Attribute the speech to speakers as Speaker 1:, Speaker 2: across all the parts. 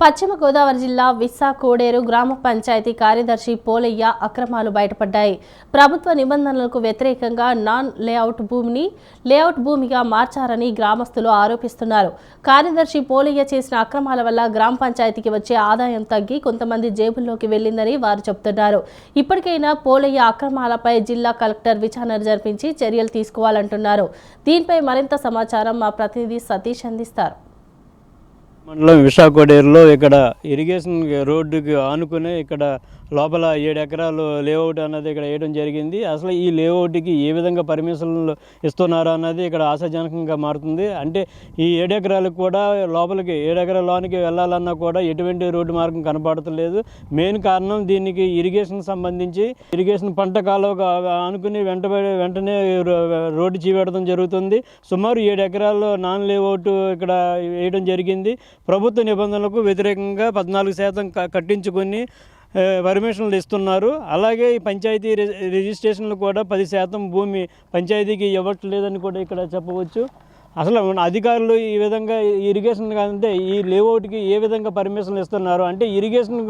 Speaker 1: పశ్చిమ గోదావరి జిల్లా విస్సా కోడేరు గ్రామ పంచాయతీ కార్యదర్శి పోలయ్య అక్రమాలు బయటపడ్డాయి. ప్రభుత్వ నిబంధనలకు వ్యతిరేకంగా నాన్ లేఅవుట్ భూమిని లేఅవుట్ భూమిగా మార్చారని గ్రామస్తులు ఆరోపిస్తున్నారు. కార్యదర్శి పోలయ్య చేసిన అక్రమాల వల్ల గ్రామ పంచాయతీకి వచ్చే ఆదాయం తగ్గి కొంతమంది జేబుల్లోకి వెళ్ళిందని వారు చెబుతున్నారు. ఇప్పటికైనా పోలయ్య అక్రమాలపై జిల్లా కలెక్టర్ విచారణ జరిపించి చర్యలు తీసుకోవాలంటున్నారు. దీనిపై మరింత సమాచారం మా ప్రతినిధి సతీష్ అందిస్తారు.
Speaker 2: మండలం విశాఖడేరులో ఇక్కడ ఇరిగేషన్ రోడ్డుకి ఆనుకునే ఇక్కడ లోపల ఏడు ఎకరాలు లేఅవుట్ అన్నది ఇక్కడ వేయడం జరిగింది. అసలు ఈ లేఅవుట్కి ఏ విధంగా పర్మిషన్లు ఇస్తున్నారు అన్నది ఇక్కడ ఆశాజనకంగా మారుతుంది. అంటే ఈ ఏడు ఎకరాలకు కూడా లోపలికి ఏడు ఎకరాల లోనికి వెళ్ళాలన్నా కూడా ఎటువంటి రోడ్డు మార్గం కనపడతలేదు. మెయిన్ కారణం దీనికి ఇరిగేషన్ సంబంధించి ఇరిగేషన్ పంట కాలువ ఆనుకుని వెంట వెంటనే రో- రోడ్డు చీపెడడం జరుగుతుంది. సుమారు ఏడు ఎకరాల్లో నాన్ లేఅవుట్ ఇక్కడ వేయడం జరిగింది. ప్రభుత్వ నిబంధనలకు వ్యతిరేకంగా పద్నాలుగు శాతం కట్టించుకొని పర్మిషన్లు ఇస్తున్నారు. అలాగే ఈ పంచాయతీ రిజిస్ట్రేషన్లు కూడా పది శాతం భూమి పంచాయతీకి ఇవ్వట్లేదని కూడా ఇక్కడ చెప్పవచ్చు. అసలు మన అధికారులు ఈ విధంగా ఇరిగేషన్ అంటే ఈ లేఅవుట్కి ఏ విధంగా పర్మిషన్లు ఇస్తున్నారు? అంటే ఇరిగేషన్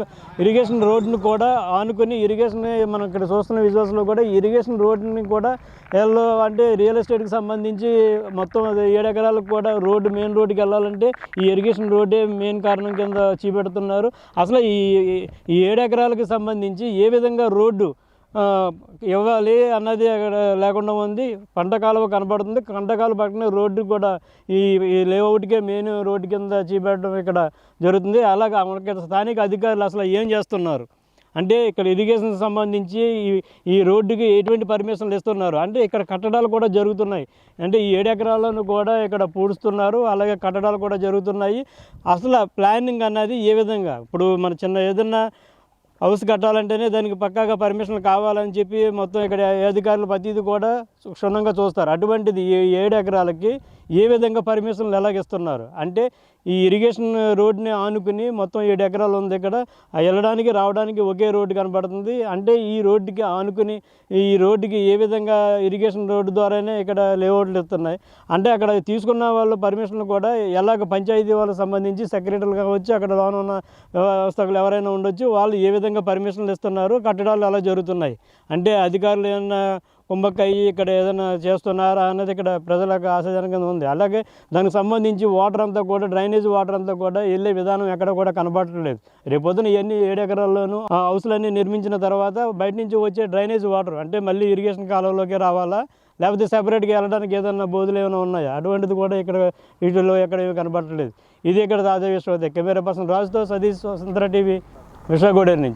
Speaker 2: ఇరిగేషన్ రోడ్ను కూడా ఆనుకొని ఇరిగేషన్ మనం ఇక్కడ చూస్తున్న విజువల్స్లో కూడా ఇరిగేషన్ రోడ్డుని కూడా వీళ్ళు అంటే రియల్ ఎస్టేట్కి సంబంధించి మొత్తం అది ఏడు ఎకరాలకు కూడా రోడ్డు మెయిన్ రోడ్డుకి వెళ్ళాలంటే ఈ ఇరిగేషన్ రోడ్డే మెయిన్ కారణం కింద చూపెడుతున్నారు. అసలు ఈ ఈ ఏడు ఎకరాలకు సంబంధించి ఏ విధంగా రోడ్డు ఇవ్వాలి అన్నది అక్కడ లేకుండా ఉంది. పంట కాలువ కనబడుతుంది. పంట కాలువ పక్కన రోడ్డు కూడా ఈ లేఅవుట్కే మెయిన్ రోడ్డు కింద చేపెట్టడం ఇక్కడ జరుగుతుంది. అలాగే మనకి స్థానిక అధికారులు అసలు ఏం చేస్తున్నారు? అంటే ఇక్కడ ఇరిగేషన్ సంబంధించి ఈ ఈ రోడ్డుకి ఎటువంటి పర్మిషన్లు ఇస్తున్నారు? అంటే ఇక్కడ కట్టడాలు కూడా జరుగుతున్నాయి. అంటే ఈ ఏడు ఎకరాలను కూడా ఇక్కడ పూడుస్తున్నారు. అలాగే కట్టడాలు కూడా జరుగుతున్నాయి. అసలు ప్లానింగ్ అన్నది ఏ విధంగా? ఇప్పుడు మన చిన్న ఏదన్నా హౌస్ కట్టాలంటేనే దానికి పక్కాగా పర్మిషన్ కావాలని చెప్పి మొత్తం ఇక్కడ అధికారులు ప్రతిదీ కూడా క్షుణ్ణంగా చూస్తారు. అటువంటిది ఏడు ఎకరాలకి ఏ విధంగా పర్మిషన్లు ఎలాగిస్తున్నారు అంటే ఈ ఇరిగేషన్ రోడ్ని ఆనుకుని మొత్తం ఏడు ఎకరాలు ఉంది ఇక్కడ. వెళ్ళడానికి రావడానికి ఒకే రోడ్డు కనపడుతుంది అంటే ఈ రోడ్డుకి ఆనుకుని ఈ రోడ్డుకి ఏ విధంగా ఇరిగేషన్ రోడ్డు ద్వారానే ఇక్కడ లేఅవుట్లు ఇస్తున్నాయి. అంటే అక్కడ తీసుకున్న వాళ్ళు పర్మిషన్లు కూడా ఎలాగ పంచాయతీ వాళ్ళకి సంబంధించి సెక్రటరీలు కావచ్చు అక్కడ లోన ఉన్న వ్యవస్థకులు ఎవరైనా ఉండొచ్చు వాళ్ళు ఏ విధంగా పర్మిషన్లు ఇస్తున్నారు కట్టడాలు అలా జరుగుతున్నాయి? అంటే అధికారులు ఏమన్నా కుంభక్కయ్యి ఇక్కడ ఏదైనా చేస్తున్నారా అన్నది ఇక్కడ ప్రజలకు ఆశాజనకంగా ఉంది. అలాగే దానికి సంబంధించి వాటర్ అంతా కూడా డ్రైనేజ్ వాటర్ అంతా కూడా వెళ్ళే విధానం ఎక్కడ కూడా కనపడట్లేదు రేపొద్దున ఇవన్నీ ఏడు ఎకరాల్లోనూ ఆ హౌస్లన్నీ నిర్మించిన తర్వాత బయట నుంచి వచ్చే డ్రైనేజ్ వాటర్ అంటే మళ్ళీ ఇరిగేషన్ కాలంలోకి రావాలా? లేకపోతే సెపరేట్గా వెళ్ళడానికి ఏదైనా బోధులు ఏమైనా ఉన్నాయా? అటువంటిది కూడా ఇక్కడ వీటిల్లో ఎక్కడ ఏమి కనపడట్లేదు ఇది ఇక్కడ తాజా విశ్వ కెమెరా పర్సన్ రాజుతో సతీష్ స్వతంత్ర టీవీ విశాఖగూడెం నుంచి.